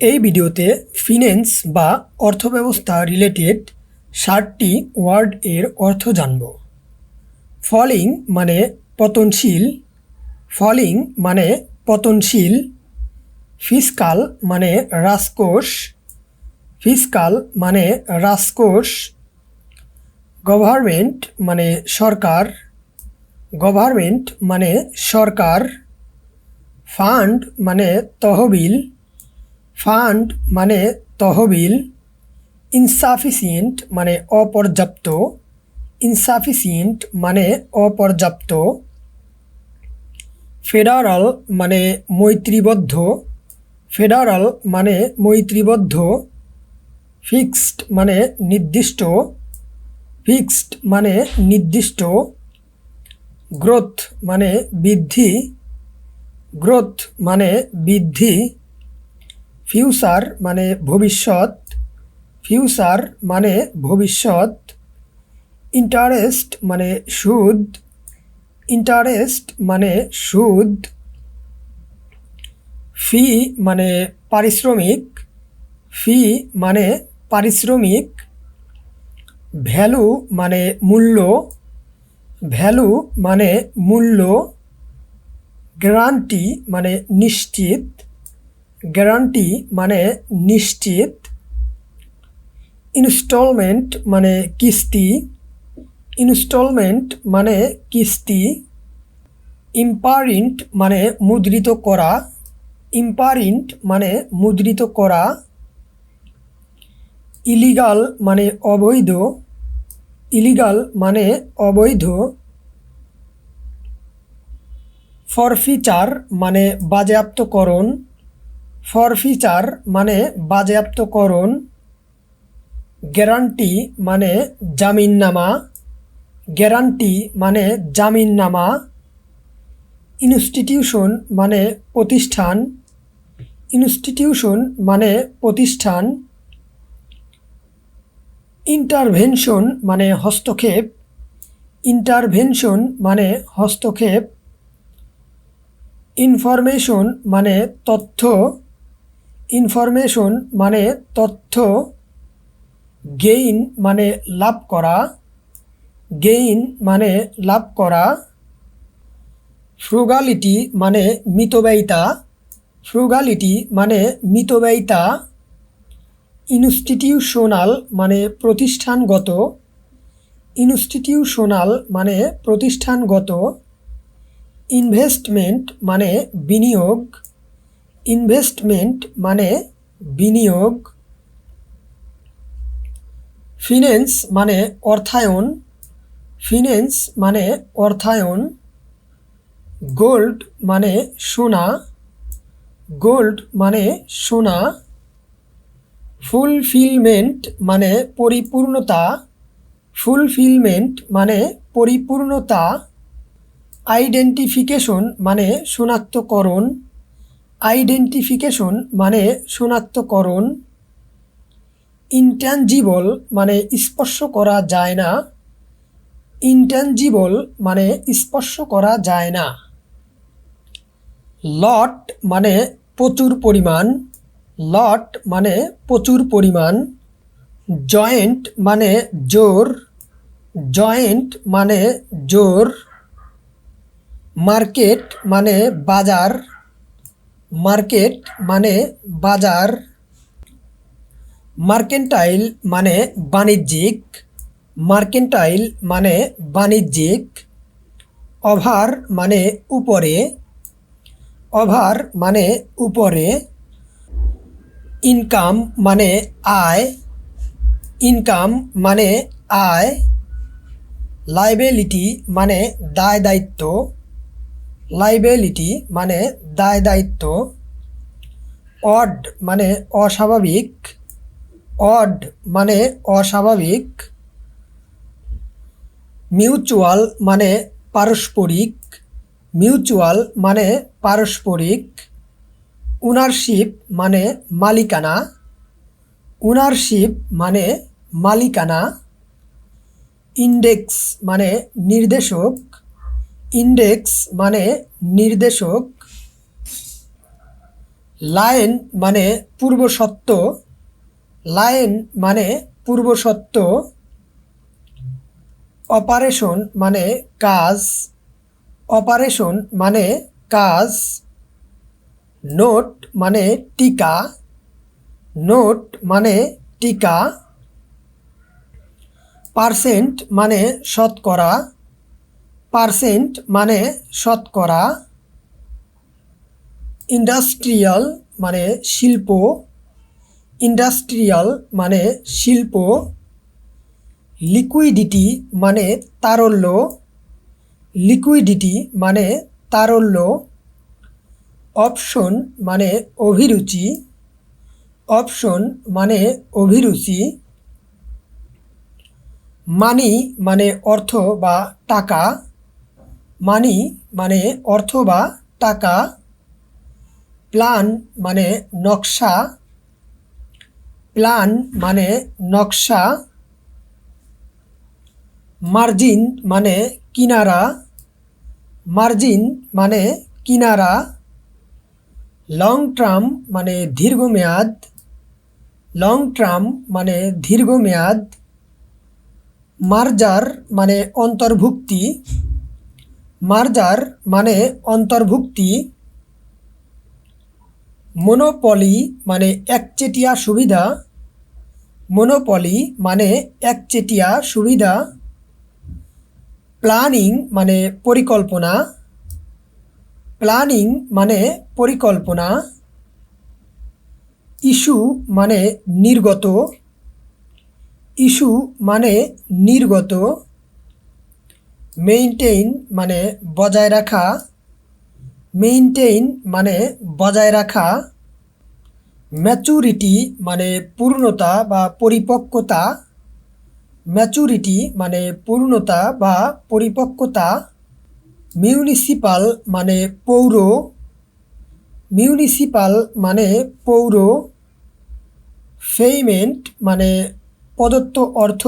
এই ভিডিওতে ফিন্যান্স বা অর্থব্যবস্থা রিলেটেড ষাটটি ওয়ার্ড এর অর্থ জানব। ফলিং মানে পতনশীল ফলিং মানে পতনশীল ফিসকাল মানে রাজকোষ ফিসকাল মানে রাজকোষ গভর্নমেন্ট মানে সরকার গভর্নমেন্ট মানে সরকার ফান্ড মানে তহবিল ফান্ড মানে তহবিল ইনসাফিসিয়েন্ট মানে অপর্যাপ্ত ইনসাফিসিয়েন্ট মানে অপর্যাপ্ত ফেডারাল মানে মৈত্রীবদ্ধ ফেডারাল মানে মৈত্রীবদ্ধ ফিক্সড মানে নির্দিষ্ট ফিক্সড মানে নির্দিষ্ট গ্রোথ মানে বৃদ্ধি গ্রোথ মানে বৃদ্ধি ফিউচার মানে ভবিষ্যৎ ফিউচার মানে ভবিষ্যৎ ইন্টারেস্ট মানে সুদ ইন্টারেস্ট মানে সুদ ফি মানে পারিশ্রমিক ফি মানে পারিশ্রমিক ভ্যালু মানে মূল্য ভ্যালু মানে মূল্য গ্যারান্টি মানে নিশ্চিত। গ্যারান্টি মানে নিশ্চিত, ইনস্টলমেন্ট মানে কিস্তি, ইনস্টলমেন্ট মানে কিস্তি, ইম্পারিন্ট মানে মুদ্রিত করা, ইম্পারিন্ট মানে মুদ্রিত করা, ইলিগাল মানে অবৈধ, ইলিগাল মানে অবৈধ, ফরফিচার মানে বাজেয়াপ্তকরণ ফরফিচার মানে বাজেয়াপ্তকরণ গ্যারান্টি মানে জামিননামা গ্যারান্টি মানে জামিননামা ইনস্টিটিউশন মানে প্রতিষ্ঠান ইনস্টিটিউশন মানে প্রতিষ্ঠান ইন্টারভেনশন মানে হস্তক্ষেপ ইন্টারভেনশন মানে হস্তক্ষেপ ইনফরমেশন মানে তথ্য ইনফরমেশন মানে তথ্য গেইন মানে লাভ করা গেইন মানে লাভ করা ফ্রুগালিটি মানে মিতব্যয়িতা ফ্রুগালিটি মানে মিতব্যয়িতা ইনস্টিটিউশনাল মানে প্রতিষ্ঠানগত ইনস্টিটিউশনাল মানে প্রতিষ্ঠানগত ইনভেস্টমেন্ট মানে বিনিয়োগ ইনভেস্টমেন্ট মানে বিনিয়োগ ফিন্যান্স মানে অর্থায়ন ফিন্যান্স মানে অর্থায়ন গোল্ড মানে সোনা গোল্ড মানে সোনা ফুলফিলমেন্ট মানে পরিপূর্ণতা ফুলফিলমেন্ট মানে পরিপূর্ণতা আইডেন্টিফিকেশন মানে শনাক্তকরণ আইডেন্টিফিকেশন মানে শনাক্তকরণ ইনট্যাঞ্জিবল মানে স্পর্শ করা যায় না ইনট্যাঞ্জিবল মানে স্পর্শ করা যায় না। লট মানে প্রচুর পরিমাণ লট মানে প্রচুর পরিমাণ জয়েন্ট মানে জোর জয়েন্ট মানে জোর মার্কেট মানে বাজার মার্কেট মানে বাজার, মার্কেন্টাইল মানে বাণিজ্যিক, মার্কেন্টাইল মানে বাণিজ্যিক, ওভার মানে উপরে, ওভার মানে উপরে, ইনকাম মানে আয়, ইনকাম মানে আয়, লাইবিলিটি মানে দায় দায়িত্ব লাইবিলিটি মানে দায় দায়িত্ব অড মানে অস্বাভাবিক অড মানে অস্বাভাবিক মিউচুয়াল মানে পারস্পরিক মিউচুয়াল মানে পারস্পরিক ওনারশিপ মানে মালিকানা ওনারশিপ মানে মালিকানা ইন্ডেক্স মানে নির্দেশক ইন্ডেক্স মানে নির্দেশক লাইন মানে পূর্বসত্ত্ব লাইন মানে পূর্বসত্ত্ব, অপারেশন মানে কাজ, অপারেশন মানে কাজ, নোট মানে টিকা, নোট মানে টিকা, পার্সেন্ট মানে শতকরা পার্সেন্ট মানে শতকরা, ইন্ডাস্ট্রিয়াল মানে শিল্প, ইন্ডাস্ট্রিয়াল মানে শিল্প, লিকুইডিটি মানে তারল্য, লিকুইডিটি মানে তারল্য, অপশন মানে অভিরুচি, অপশন মানে অভিরুচি, মানি মানে অর্থ বা টাকা মানি মানে অর্থ বা টাকা। প্লান মানে নকশা। প্লান মানে নকশা। মার্জিন মানে কিনারা। মার্জিন মানে কিনারা। লং টার্ম মানে দীর্ঘমেয়াদ লং টার্ম মানে দীর্ঘমেয়াদ মার্জার মানে অন্তর্ভুক্তি। মার্জার মানে অন্তর্ভুক্তি, মনোপলি মানে একচেটিয়া সুবিধা, মনোপলি মানে একচেটিয়া সুবিধা, প্ল্যানিং মানে পরিকল্পনা, প্ল্যানিং মানে পরিকল্পনা, ইস্যু মানে নির্গত, ইস্যু মানে নির্গত। মেইনটেইন মানে বজায় রাখা মেইনটেইন মানে বজায় রাখা ম্যাচুরিটি মানে পূর্ণতা বা পরিপক্কতা ম্যাচুরিটি মানে পূর্ণতা বা পরিপক্কতা মিউনিসিপাল মানে পৌর মিউনিসিপাল মানে পৌর ফেইমেন্ট মানে প্রদত্ত অর্থ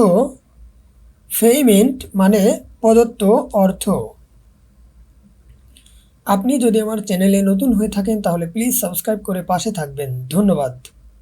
ফেইমেন্ট মানে প্রদত্ত অর্থ। আপনি যদি আমার চ্যানেলে নতুন হয়ে থাকেন, তাহলে প্লিজ সাবস্ক্রাইব করে পাশে থাকবেন। ধন্যবাদ।